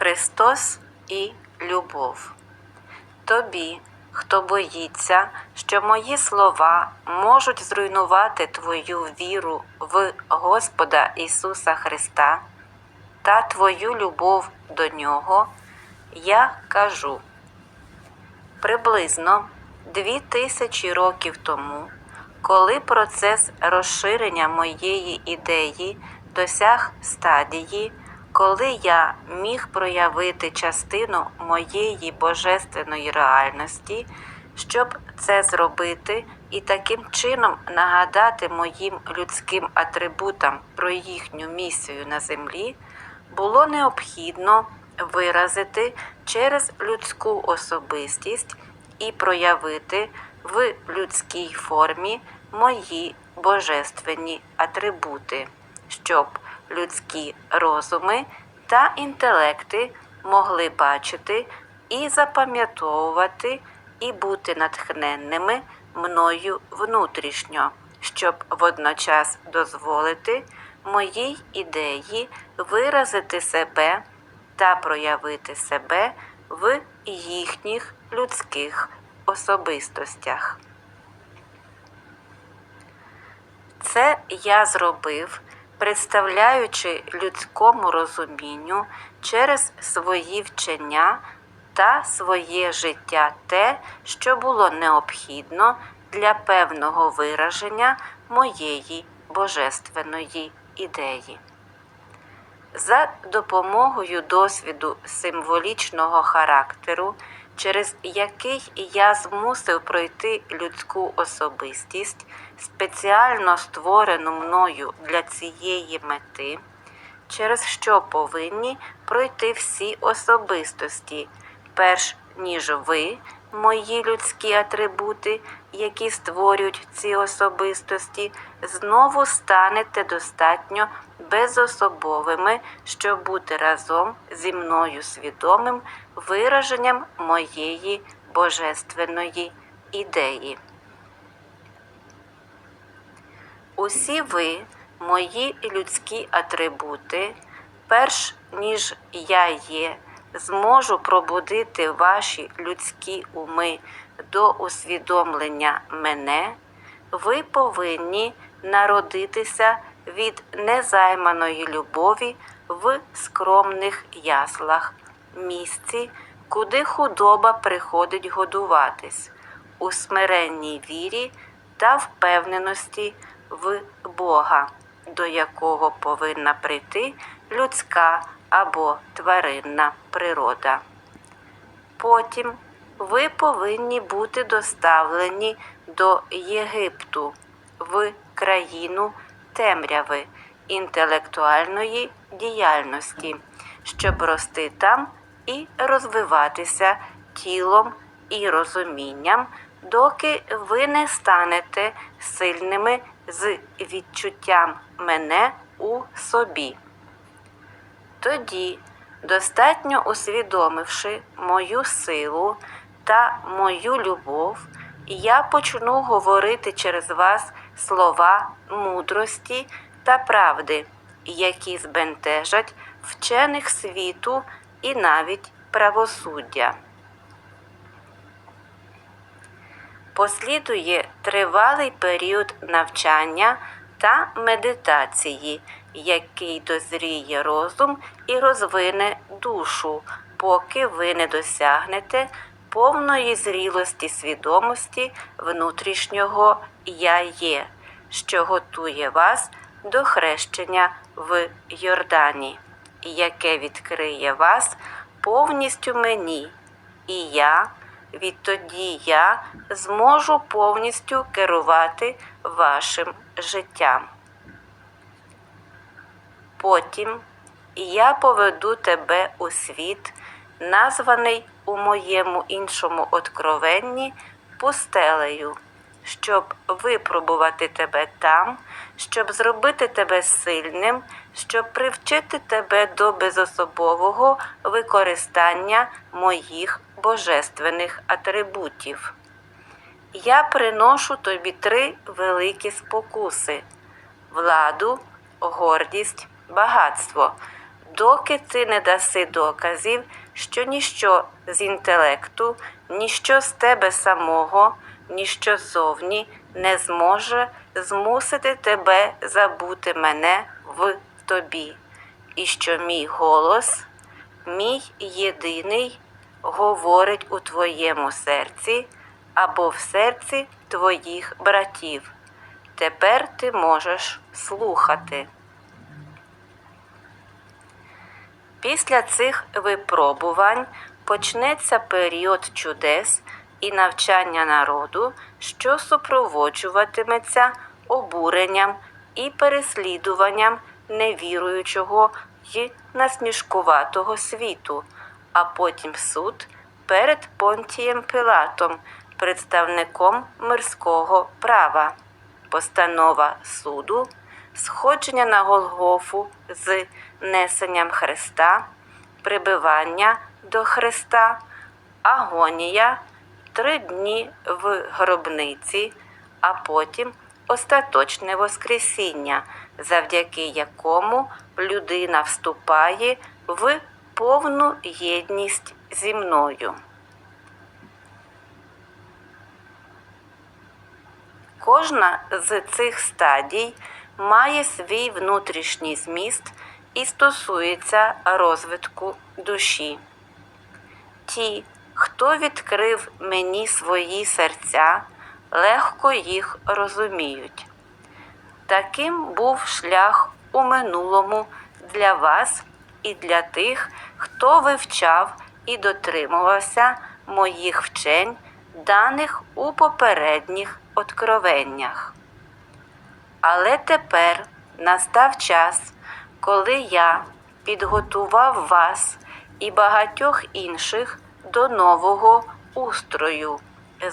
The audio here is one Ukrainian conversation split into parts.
Христос і любов. Тобі, хто боїться, що мої слова можуть зруйнувати твою віру в Господа Ісуса Христа та твою любов до Нього, я кажу. Приблизно дві тисячі років тому, коли процес розширення моєї ідеї досяг стадії, коли я міг проявити частину моєї божественної реальності, щоб це зробити і таким чином нагадати моїм людським атрибутам про їхню місію на землі, було необхідно виразити через людську особистість і проявити в людській формі мої божественні атрибути, щоб людські розуми та інтелекти могли бачити і запам'ятовувати і бути натхненними мною внутрішньо, щоб водночас дозволити моїй ідеї виразити себе та проявити себе в їхніх людських особистостях. Це я зробив, представляючи людському розумінню через свої вчення та своє життя те, що було необхідно для певного вираження моєї божественної ідеї. За допомогою досвіду символічного характеру, через який я змусив пройти людську особистість, спеціально створену мною для цієї мети, через що повинні пройти всі особистості, перш ніж ви, мої людські атрибути, які створюють ці особистості, знову станете достатньо безособовими, щоб бути разом зі мною свідомим вираженням моєї божественної ідеї. Усі ви, мої людські атрибути, перш ніж я є, зможу пробудити ваші людські уми до усвідомлення мене, ви повинні народитися від незайманої любові в скромних яслах, місці, куди худоба приходить годуватись, у смиренній вірі та впевненості в Бога, до якого повинна прийти людська або тваринна природа. Потім ви повинні бути доставлені до Єгипту в країну темряви інтелектуальної діяльності, щоб рости там і розвиватися тілом і розумінням, доки ви не станете сильними з відчуттям мене у собі. Тоді, достатньо усвідомивши мою силу та мою любов, я почну говорити через вас слова мудрості та правди, які збентежать вчених світу і навіть правосуддя. Послідує тривалий період навчання та медитації, який дозріє розум і розвине душу, поки ви не досягнете повної зрілості свідомості внутрішнього Я є, що готує вас до хрещення в Йордані, яке відкриє вас повністю мені, і я. Відтоді я зможу повністю керувати вашим життям. Потім я поведу тебе у світ, названий у моєму іншому откровенні пустелею, щоб випробувати тебе там, щоб зробити тебе сильним, щоб привчити тебе до безособового використання моїх божественних атрибутів. Я приношу тобі три великі спокуси владу, гордість, багатство, доки ти не даси доказів, що ніщо з інтелекту, ніщо з тебе самого, ніщо ззовні не зможе змусити тебе забути мене в тобі, і що мій голос, мій єдиний, говорить у твоєму серці або в серці твоїх братів. Тепер ти можеш слухати. Після цих випробувань почнеться період чудес і навчання народу, що супроводжуватиметься обуренням і переслідуванням невіруючого й насмішкуватого світу, а потім суд перед Понтієм Пилатом, представником мирського права, постанова суду, сходження на Голгофу з несенням Христа, прибивання до Христа, агонія, три дні в гробниці, а потім остаточне Воскресіння, завдяки якому людина вступає в повну єдність зі мною. Кожна з цих стадій має свій внутрішній зміст і стосується розвитку душі. Ті, хто відкрив мені свої серця, легко їх розуміють. Таким був шлях у минулому для вас і для тих, хто вивчав і дотримувався моїх вчень, даних у попередніх откровеннях. Але тепер настав час, коли я підготував вас і багатьох інших до нового устрою,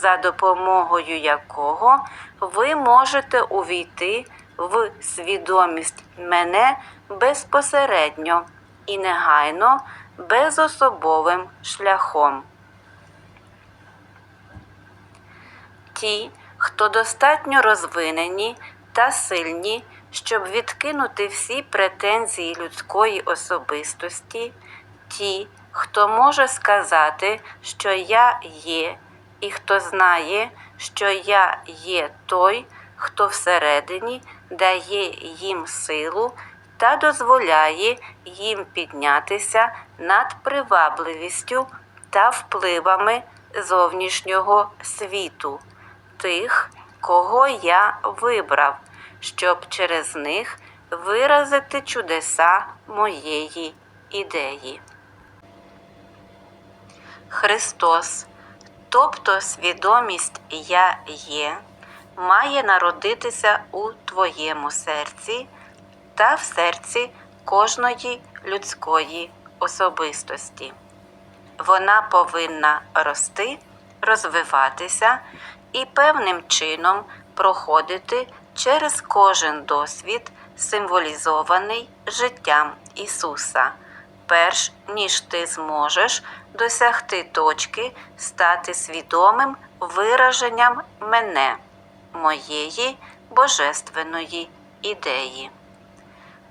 за допомогою якого ви можете увійти в свідомість мене безпосередньо і негайно безособовим шляхом. Ті, хто достатньо розвинені та сильні, щоб відкинути всі претензії людської особистості, ті, хто може сказати, що я є, і хто знає, що я є той, хто всередині дає їм силу та дозволяє їм піднятися над привабливістю та впливами зовнішнього світу, тих, кого я вибрав, щоб через них виразити чудеса моєї ідеї. Христос, тобто свідомість Я є, має народитися у твоєму серці та в серці кожної людської особистості. Вона повинна рости, розвиватися і певним чином проходити через кожен досвід, символізований життям Ісуса, перш ніж ти зможеш досягти точки стати свідомим вираженням мене, моєї божественної ідеї.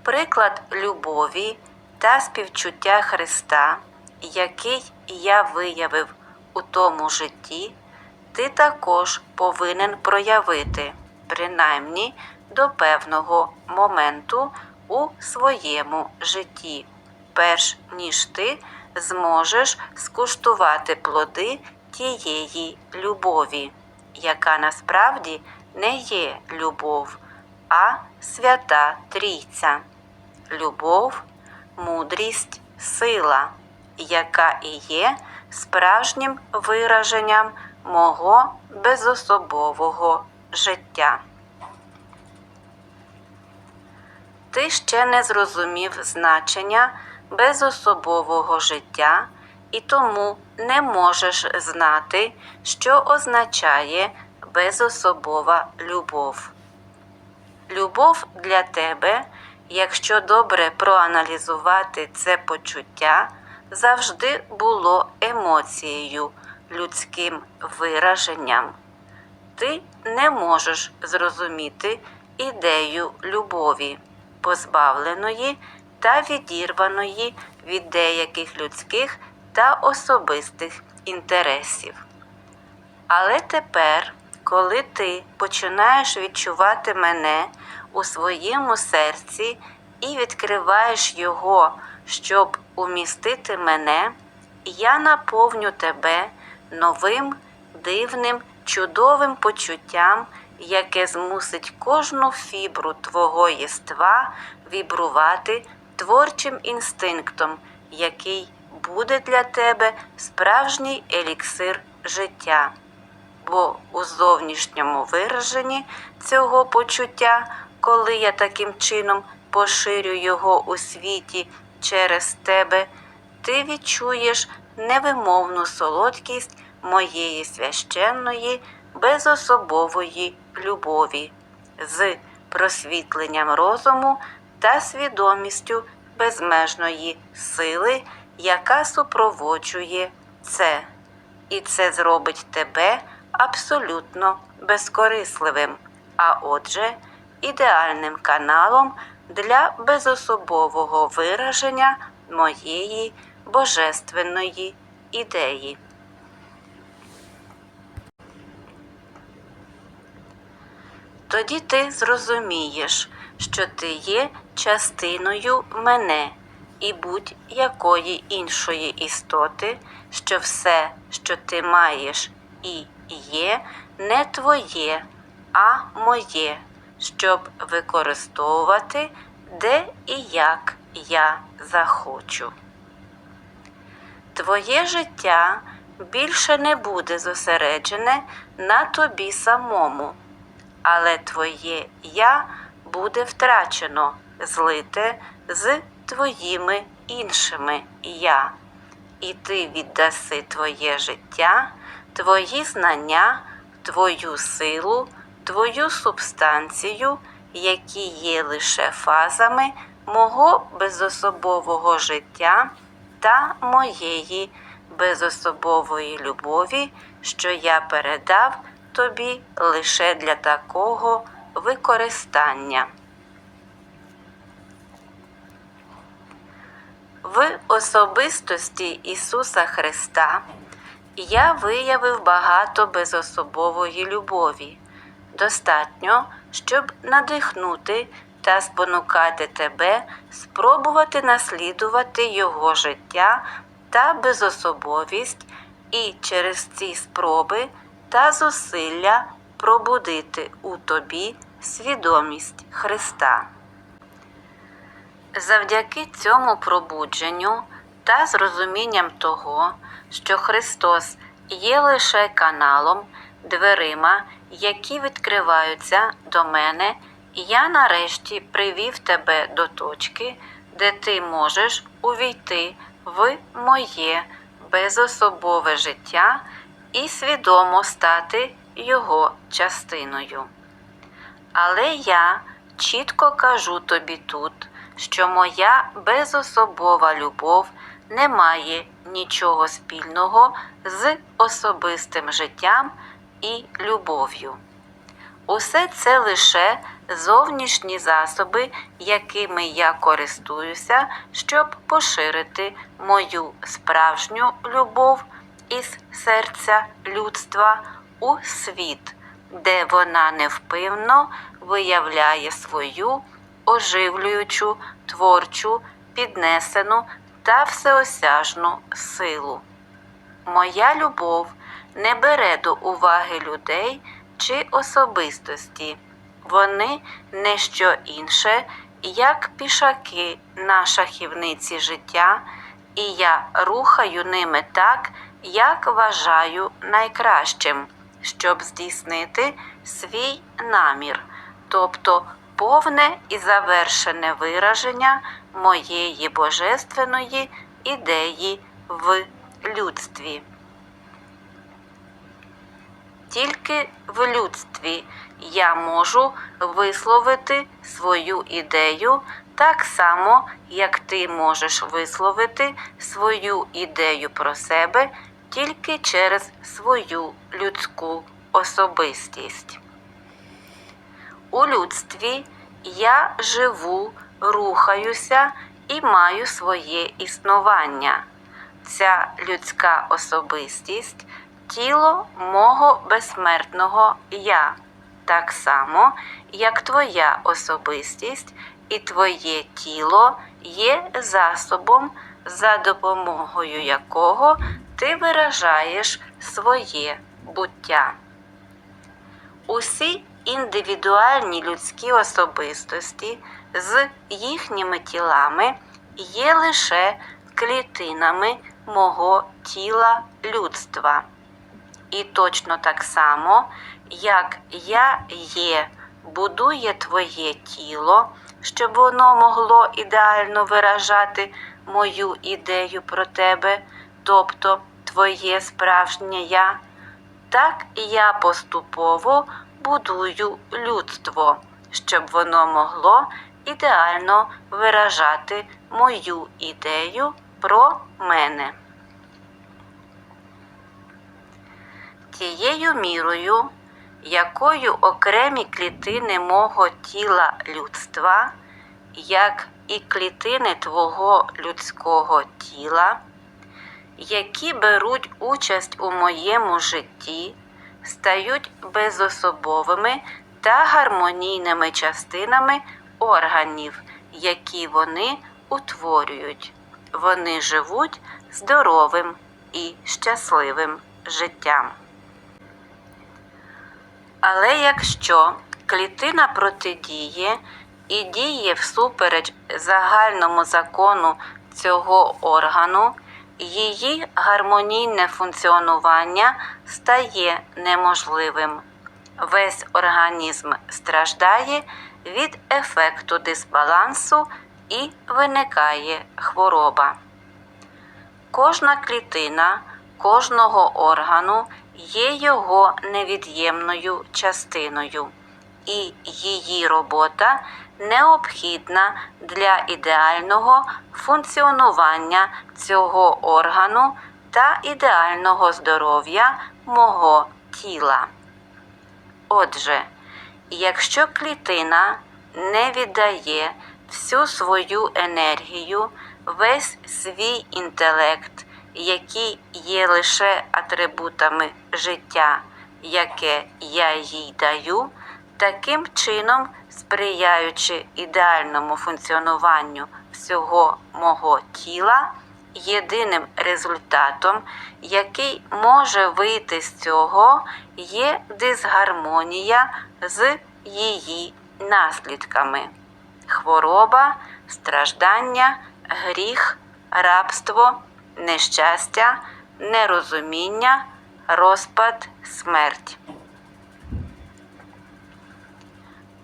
Приклад любові та співчуття Христа, який я виявив у тому житті, ти також повинен проявити, принаймні до певного моменту у своєму житті, перш ніж ти зможеш скуштувати плоди тієї любові, яка насправді не є любов, а свята Трійця. Любов, мудрість, сила, яка і є справжнім вираженням мого безособового життя. Ти ще не зрозумів значення безособового життя і тому не можеш знати, що означає безособова любов. Любов для тебе, якщо добре проаналізувати це почуття, завжди було емоцією, людським вираженням. Ти не можеш зрозуміти ідею любові, позбавленої та відірваної від деяких людських та особистих інтересів. Але тепер, коли ти починаєш відчувати мене у своєму серці і відкриваєш його, щоб умістити мене, я наповню тебе новим, дивним, чудовим почуттям, яке змусить кожну фібру твого єства вібрувати творчим інстинктом, який буде для тебе справжній еліксир життя. Бо у зовнішньому вираженні цього почуття, коли я таким чином поширю його у світі через тебе, ти відчуєш невимовну солодкість моєї священної, безособової любові з просвітленням розуму та свідомістю безмежної сили, яка супроводжує це. І це зробить тебе абсолютно безкорисливим, а отже, ідеальним каналом для безособового вираження моєї божественної ідеї. Тоді ти зрозумієш, що ти є частиною мене і будь-якої іншої істоти, що все, що ти маєш і є, не твоє, а моє, щоб використовувати де і як я захочу. Твоє життя більше не буде зосереджене на тобі самому, але твоє я буде втрачено, злите з твоїми іншими я, і ти віддаси твоє життя, твої знання, твою силу, твою субстанцію, які є лише фазами мого безособового життя та моєї безособової любові, що я передав тобі лише для такого використання. В особистості Ісуса Христа я виявив багато безособової любові. Достатньо, щоб надихнути та спонукати тебе спробувати наслідувати Його життя та безособовість і через ці спроби та зусилля пробудити у тобі свідомість Христа. Завдяки цьому пробудженню та з розумінням того, що Христос є лише каналом, дверима, які відкриваються до мене, я нарешті привів тебе до точки, де ти можеш увійти в моє безособове життя і свідомо стати його частиною. Але я чітко кажу тобі тут, що моя безособова любов не має нічого спільного з особистим життям і любов'ю. Усе це лише зовнішні засоби, якими я користуюся, щоб поширити мою справжню любов із серця людства у світ, де вона невпинно виявляє свою оживлюючу, творчу, піднесену та всеосяжну силу. Моя любов не бере до уваги людей чи особистості. Вони не що інше, як пішаки на шахівниці життя, і я рухаю ними так, як вважаю найкращим, щоб здійснити свій намір, тобто повне і завершене вираження моєї божественної ідеї в людстві. Тільки в людстві я можу висловити свою ідею так само, як ти можеш висловити свою ідею про себе тільки через свою людську особистість. У людстві я живу, рухаюся і маю своє існування. Ця людська особистість тіло мого безсмертного я, так само, як твоя особистість і твоє тіло є засобом, за допомогою якого ти виражаєш своє буття. Усі індивідуальні людські особистості з їхніми тілами є лише клітинами мого тіла людства. І точно так само, як я є, будує твоє тіло, щоб воно могло ідеально виражати мою ідею про тебе, тобто твоє справжнє я, так я поступово будую людство, щоб воно могло ідеально виражати мою ідею про мене. Тією мірою, якою окремі клітини мого тіла людства, як і клітини твого людського тіла, які беруть участь у моєму житті, стають безособовими та гармонійними частинами органів, які вони утворюють. Вони живуть здоровим і щасливим життям. Але якщо клітина протидіє і діє всупереч загальному закону цього органу, її гармонійне функціонування стає неможливим. Весь організм страждає від ефекту дисбалансу і виникає хвороба. Кожна клітина кожного органу є його невід'ємною частиною, і її робота необхідна для ідеального функціонування цього органу та ідеального здоров'я мого тіла. Отже, якщо клітина не віддає всю свою енергію, весь свій інтелект, які є лише атрибутами життя, яке я їй даю, таким чином сприяючи ідеальному функціонуванню всього мого тіла, єдиним результатом, який може вийти з цього, є дисгармонія з її наслідками хвороба, страждання, гріх, рабство, нещастя, нерозуміння, розпад, смерть.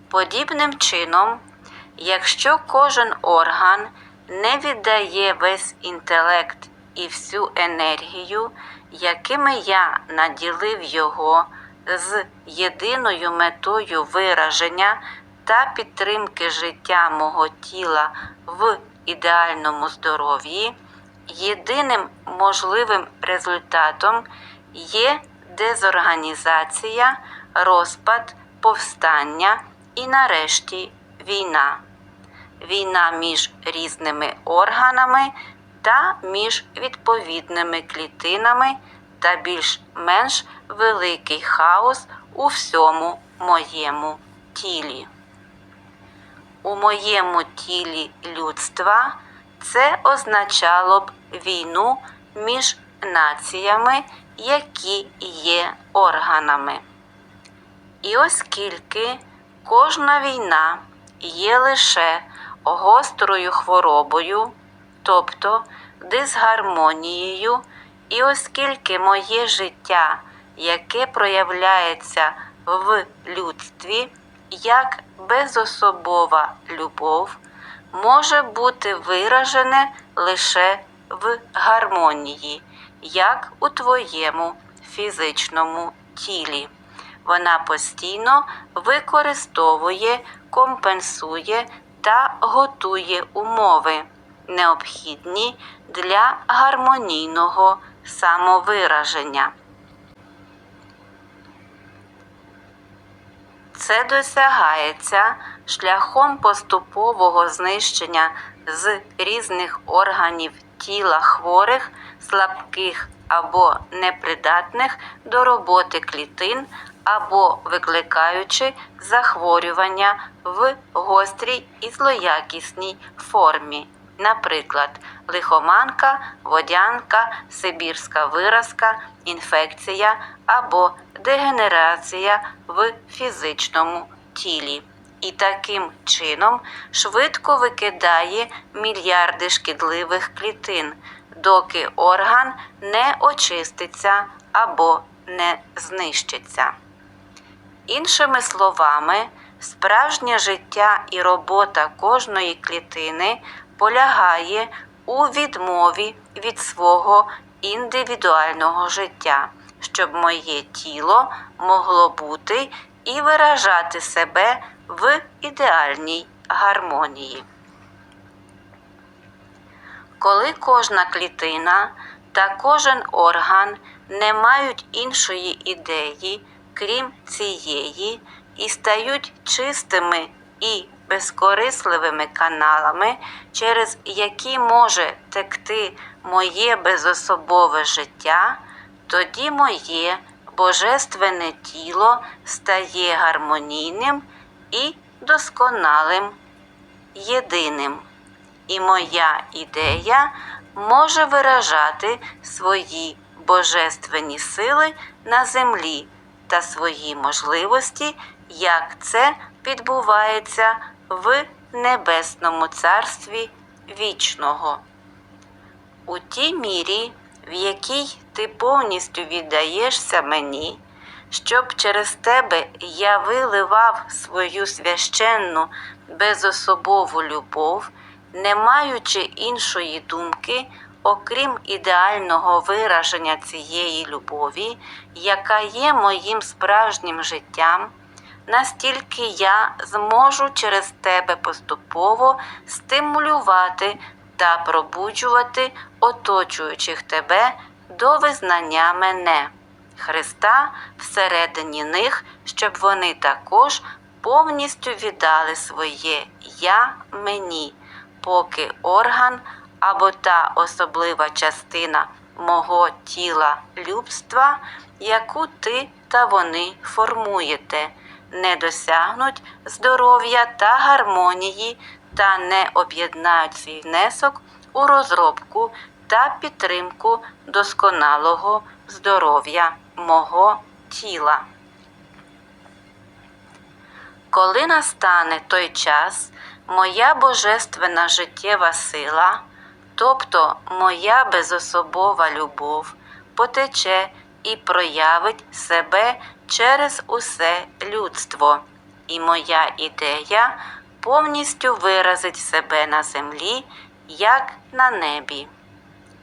Подібним чином, якщо кожен орган не віддає весь інтелект і всю енергію, якими я наділив його з єдиною метою вираження та підтримки життя мого тіла в ідеальному здоров'ї, єдиним можливим результатом є дезорганізація, розпад, повстання і нарешті війна. Війна між різними органами та між відповідними клітинами та більш-менш великий хаос у всьому моєму тілі. У моєму тілі людства це означало б війну між націями, які є органами. І оскільки кожна війна є лише гострою хворобою, тобто дисгармонією, і оскільки моє життя, яке проявляється в людстві, як безособова любов, може бути виражене лише в гармонії, як у твоєму фізичному тілі. Вона постійно використовує, компенсує та готує умови, необхідні для гармонійного самовираження. Це досягається шляхом поступового знищення з різних органів тіла хворих, слабких або непридатних до роботи клітин або викликаючи захворювання в гострій і злоякісній формі, наприклад, лихоманка, водянка, сибірська виразка, інфекція або дегенерація в фізичному тілі. І таким чином швидко викидає мільярди шкідливих клітин, доки орган не очиститься або не знищиться. Іншими словами, справжнє життя і робота кожної клітини полягає у відмові від свого індивідуального життя, щоб моє тіло могло бути і виражати себе в ідеальній гармонії. Коли кожна клітина та кожен орган не мають іншої ідеї, крім цієї, і стають чистими і безкорисливими каналами, через які може текти моє безособове життя, тоді моє божественне тіло стає гармонійним і досконалим, єдиним. І моя ідея може виражати свої божественні сили на землі та свої можливості, як це відбувається в Небесному Царстві вічного. У тій мірі, в якій ти повністю віддаєшся мені, щоб через тебе я виливав свою священну безособову любов, не маючи іншої думки, окрім ідеального вираження цієї любові, яка є моїм справжнім життям, настільки я зможу через тебе поступово стимулювати та пробуджувати оточуючих тебе до визнання мене, Христа всередині них, щоб вони також повністю віддали своє Я мені, поки орган або та особлива частина мого тіла любства, яку ти та вони формуєте, не досягнуть здоров'я та гармонії та не об'єднають свій внесок у розробку та підтримку досконалого здоров'я мого тіла. Коли настане той час, моя божественна життєва сила, тобто моя безособова любов, потече і проявить себе через усе людство, і моя ідея повністю виразить себе на землі, як на небі.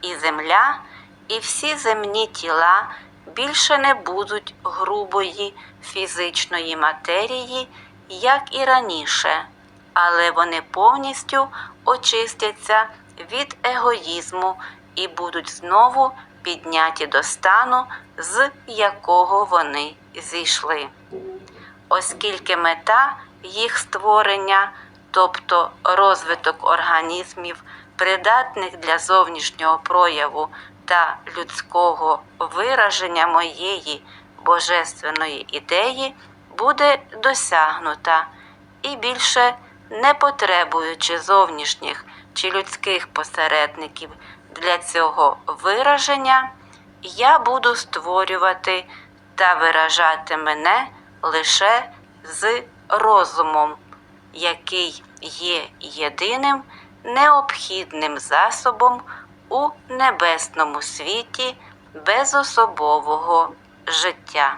І земля, і всі земні тіла більше не будуть грубої фізичної матерії, як і раніше, але вони повністю очистяться від егоїзму і будуть знову підняті до стану, з якого вони зійшли. Оскільки мета їх створення, тобто розвиток організмів, придатних для зовнішнього прояву та людського вираження моєї божественної ідеї, буде досягнута і більше не потребуючи зовнішніх чи людських посередників для цього вираження, я буду створювати та виражати мене лише з розумом, який є єдиним необхідним засобом у небесному світі безособового життя.